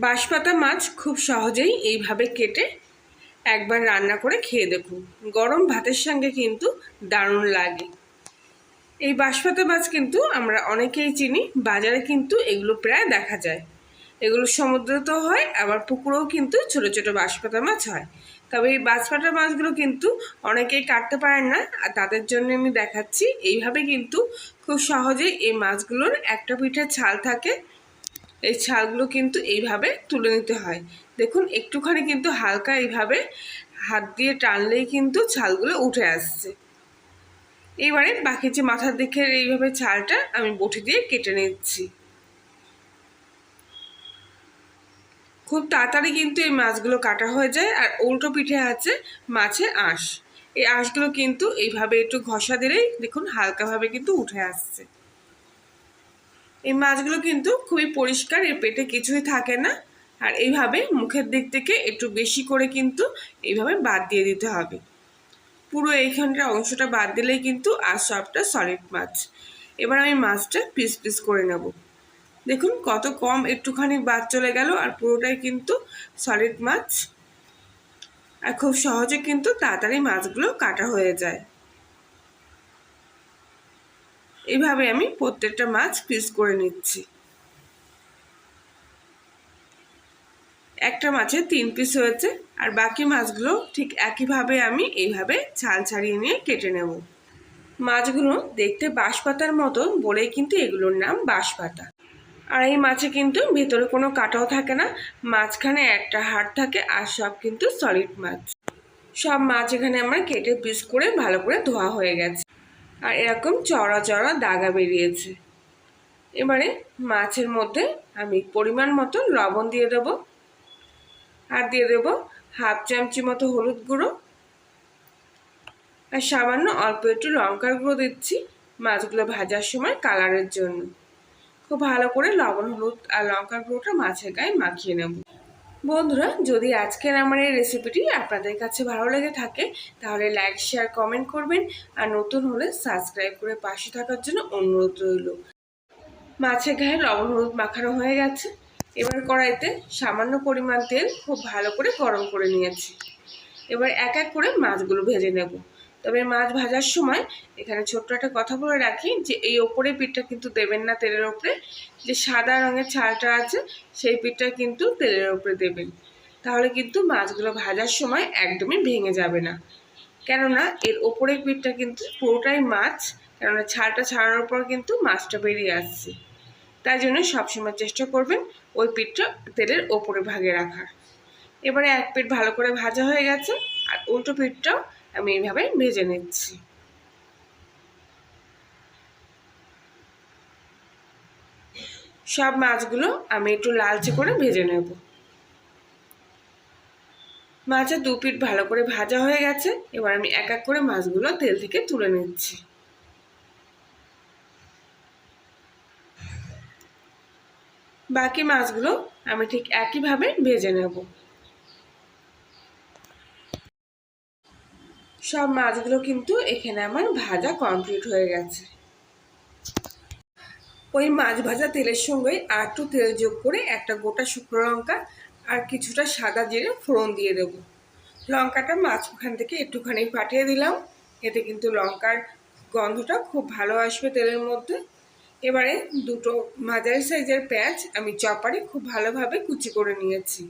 বাঁশপাতা মাছ খুব সহজেই এইভাবে কেটে একবার রান্না করে খেয়ে দেখুন। গরম ভাতের সঙ্গে কিন্তু দারুণ লাগে। এই বাঁশপাতা মাছ কিন্তু আমরা অনেকেই চিনি, বাজারে কিন্তু এগুলো প্রায় দেখা যায়। এগুলো সমুদ্রতেও হয়, আবার পুকুরেও কিন্তু ছোট ছোট বাঁশপাতা মাছ হয়। তবে এই বাঁশপাতা মাছগুলো কিন্তু অনেকেই কাটতে পারেন না, আর তাদের জন্য আমি দেখাচ্ছি। এইভাবে কিন্তু খুব সহজেই এই মাছগুলোর একটা পিঠে ছাল থাকে এই ছালগুলো কিন্তু এইভাবে তুলে নিতে হয়। দেখুন, একটুখানি কিন্তু হালকা এইভাবে হাত দিয়ে টানলেই কিন্তু ছালগুলো উঠে আসছে। এবারে বাকি যে মাথার দিকে এইভাবে ছালটা আমি বটি দিয়ে কেটে নিচ্ছি। খুব তাড়াতাড়ি কিন্তু এই মাছগুলো কাটা হয়ে যায় আর উল্টো পিঠে আছে মাছের আঁশ। এই আঁশগুলো কিন্তু এইভাবে একটু ঘষা দিলেই দেখুন, হালকাভাবে কিন্তু উঠে আসছে। এই মাছগুলো কিন্তু খুবই পরিষ্কার, এর পেটে কিছুই থাকে না। আর এইভাবে মুখের দিক থেকে একটু বেশি করে কিন্তু এইভাবে বাদ দিয়ে দিতে হবে। পুরো এইখানটার অংশটা বাদ দিলেই কিন্তু আর সবটা সলিড মাছ। এবার আমি মাছটা পিস পিস করে নেব। দেখুন কত কম একটুখানি বাদ চলে গেল আর পুরোটাই কিন্তু সলিড মাছ। আর খুব সহজে কিন্তু তাড়াতাড়ি মাছগুলো কাটা হয়ে যায়। এইভাবে আমি প্রত্যেকটা মাছ পিস করে নিচ্ছি। একটা মাছে তিন পিস হয়েছে, আর বাকি মাছগুলো ঠিক একইভাবে আমি এইভাবে ছাল ছাড়িয়ে নিয়ে কেটে নেব। মাছগুলো দেখতে বাঁশপাতার মতন বলেই কিন্তু এগুলোর নাম বাঁশপাতা। আর এই মাছে কিন্তু ভেতরে কোনো কাটাও থাকে না, মাঝখানে একটা হাড় থাকে আর সব কিন্তু সলিড মাছ। সব মাছ এখানে আমার কেটে পিস করে ভালো করে ধোয়া হয়ে গেছে। আর এরকম চড়া চড়া দাগা বেরিয়েছে। এবারে মাছের মধ্যে আমি পরিমাণ মতো লবণ দিয়ে দেবো। আর দিয়ে দেবো হাফ চামচি মতো হলুদ গুঁড়ো। আর সামান্য অল্প একটু লঙ্কার গুঁড়ো দিচ্ছি মাছগুলো ভাজার সময় কালারের জন্য। খুব ভালো করে লবণ, হলুদ আর লঙ্কার গুঁড়োটা মাছের গায়ে মাখিয়ে নেব। বন্ধুরা, যদি আজকের আমার এই রেসিপিটি আপনাদের কাছে ভালো লেগে থাকে, তাহলে লাইক শেয়ার কমেন্ট করবেন আর নতুন হলে সাবস্ক্রাইব করে পাশে থাকার জন্য অনুরোধ রইল। মাছের গায়ে লবণ হলুদ মাখানো হয়ে গেছে। এবার কড়াইতে সামান্য পরিমাণ তেল খুব ভালো করে গরম করে নিয়েছি। এবার এক এক করে মাছগুলো ভেজে নেব। তবে মাছ ভাজার সময় এখানে ছোট্ট একটা কথা বলে রাখি যে এই ওপরে পিঠটা কিন্তু দেবেন না তেলের ওপরে। যে সাদা রঙের ছালটা আছে, সেই পিঠটা কিন্তু তেলের ওপরে দেবেন। তাহলে কিন্তু মাছগুলো ভাজার সময় একদমই ভেঙে যাবে না। কেননা এর ওপরের পিঠটা কিন্তু পুরোটাই মাছ, কেননা ছালটা ছাড়ানোর পর কিন্তু মাছটা বেরিয়ে আসছে। তাই জন্য সবসময় চেষ্টা করবেন ওই পিঠটা তেলের ওপরে ভাগে রাখার। এবারে এক পিঠ ভালো করে ভাজা হয়ে গেছে, আর উল্টো পিঠটাও আমি এইভাবে ভেজে নিচ্ছি। সব মাছগুলো আমি একটু লালচে করে ভেজে নেব। মাছের দু পিঠ ভালো করে ভাজা হয়ে গেছে, এবার আমি এক এক করে মাছগুলো তেল থেকে তুলে নিচ্ছি। বাকি মাছগুলো আমি ঠিক একইভাবে ভেজে নেব। সব মাছগুলো কিন্তু এখানে আমার ভাজা কমপ্লিট হয়ে গেছে। ওই মাছ ভাজা তেলের সঙ্গে আর একটু তেল যোগ করে একটা গোটা শুকনো লঙ্কা আর কিছুটা সাদা জিরে ফোড়ন দিয়ে দেব। লঙ্কাটা মাঝখান থেকে একটুখানি পাঠিয়ে দিলাম। এতে কিন্তু লঙ্কার গন্ধটা খুব ভালো আসবে তেলের মধ্যে। এবারে দুটো মাঝারি সাইজের পেঁয়াজ আমি চপারে খুব ভালোভাবে কুচি করে নিয়েছি।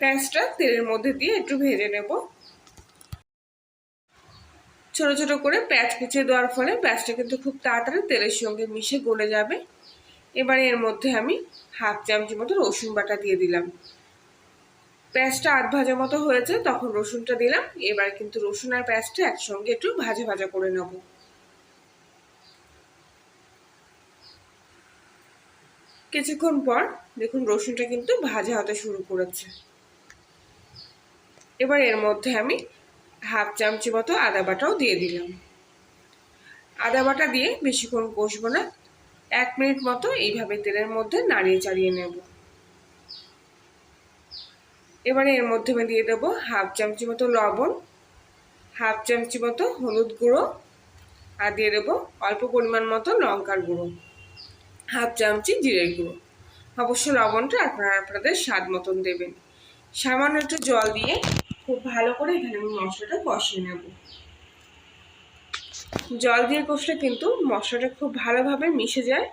পেঁয়াজটা তেলের মধ্যে দিয়ে একটু ভেজে নেব। ছোট ছোট করে পেঁয়াজ কুচিয়ে দেওয়ার ফলে পেঁয়াজটা কিন্তু খুব তাড়াতাড়ি তেলের সঙ্গে মিশে গলে যাবে। এবারে এর মধ্যে আমি হাফ চামচি মতো রসুন বাটা দিয়ে দিলাম। পেঁয়াজটা আধ ভাজা মতো হয়েছে, তখন রসুনটা দিলাম। এবার কিন্তু রসুন আর পেঁয়াজটা একসঙ্গে একটু ভাজা ভাজা করে নেব। কিছুক্ষণ পর দেখুন রসুনটা কিন্তু ভাজা হতে শুরু করেছে। এবার এর মধ্যে আমি হাফ চামচি মতো আদা বাটাও দিয়ে দিলাম। আদা বাটা দিয়ে বেশিক্ষণ কষবো না। এক মিনিট মতো এইভাবে তেলের মধ্যে নাড়িয়ে চাড়িয়ে নেব। এবারে এর মধ্যে আমি দিয়ে দেবো হাফ চামচি মতো লবণ, হাফ চামচি মতো হলুদ গুঁড়ো আর দিয়ে দেবো অল্প পরিমাণ মতো লঙ্কার গুঁড়ো, হাফ চামচি জিরের গুঁড়ো। অবশ্য লবণটা আপনারা আপনাদের স্বাদ মতন দেবেন। সামান্য একটু জল দিয়ে খুব ভালো করে এখানে আমি মশলাটা কষিয়ে নেব। জল দিয়ে কষলে কিন্তু মশলাটা খুব ভালোভাবে মিশে যায়।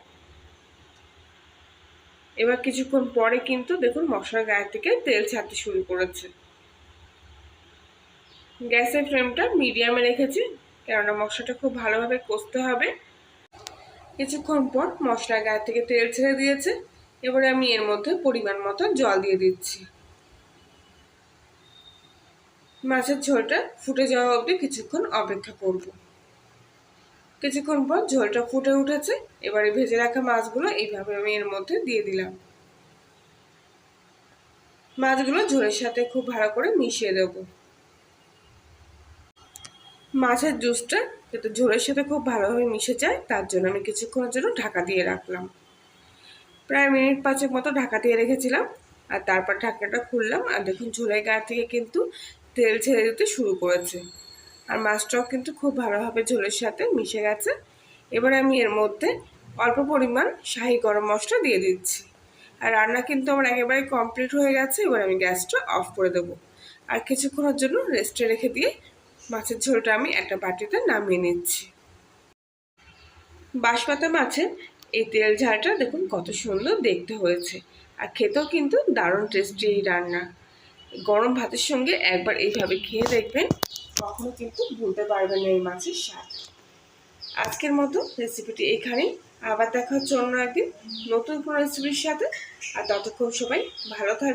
এবার কিছুক্ষণ পরে কিন্তু দেখুন মশলার গায়ে থেকে তেল ছাড়তে শুরু করেছে। গ্যাসের ফ্লেমটা মিডিয়ামে রেখেছি, কেননা মশলাটা খুব ভালোভাবে কষতে হবে। কিছুক্ষণ পর মশলার গায়ে থেকে তেল ছেড়ে দিয়েছে। এবারে আমি এর মধ্যে পরিমাণ মতো জল দিয়ে দিচ্ছি। মাছের ঝোলটা ফুটে যাওয়া অবধি কিছুক্ষণ অপেক্ষা করব। কিছুক্ষণ পর ঝোলটা ফুটে উঠেছে, এবারে ভেজে রাখা মাছগুলো এইভাবে আমি এর মধ্যে দিয়ে দিলাম। মাছগুলো ঝোলের সাথে খুব ভালো করে মিশিয়ে দেব। মাছের জুসটা যাতে ঝোলের সাথে খুব ভালোভাবে মিশে যায়, তার জন্য আমি কিছুক্ষণের জন্য ঢাকা দিয়ে রাখলাম। প্রায় মিনিট পাঁচেক মতো ঢাকা দিয়ে রেখেছিলাম, আর তারপর ঢাকনাটা খুললাম। আর দেখুন, ঝোলের গা থেকে কিন্তু তেল ছেড়ে দিতে শুরু করেছে। আর মাছটাও কিন্তু খুব ভালোভাবে ঝোলের সাথে মিশে গেছে। এবার আমি এর মধ্যে অল্প পরিমাণ শাহি গরম মশলা দিয়ে দিচ্ছি। আর রান্না কিন্তু আমার একেবারে কমপ্লিট হয়ে গেছে। এবার আমি গ্যাসটা অফ করে দেবো। আর কিছুক্ষণের জন্য রেস্টে রেখে দিয়ে মাছের ঝোলটা আমি একটা বাটিতে নামিয়ে নিচ্ছি। বাঁশপাতা মাছের এই তেল ঝালটা দেখুন কত সুন্দর দেখতে হয়েছে। আর খেতেও কিন্তু দারুণ টেস্টি এই রান্না। গরম ভাতের সঙ্গে একবার এইভাবে খেয়ে দেখবেন, কখনো কিন্তু ভুলতে পারবেন না এই মাছের স্বাদ। আজকের মতো রেসিপিটি এখানেই। আবার দেখা হচ্ছে অন্য একদিন নতুন কোনো রেসিপির সাথে। আর ততক্ষণ সবাই ভালো থাকবে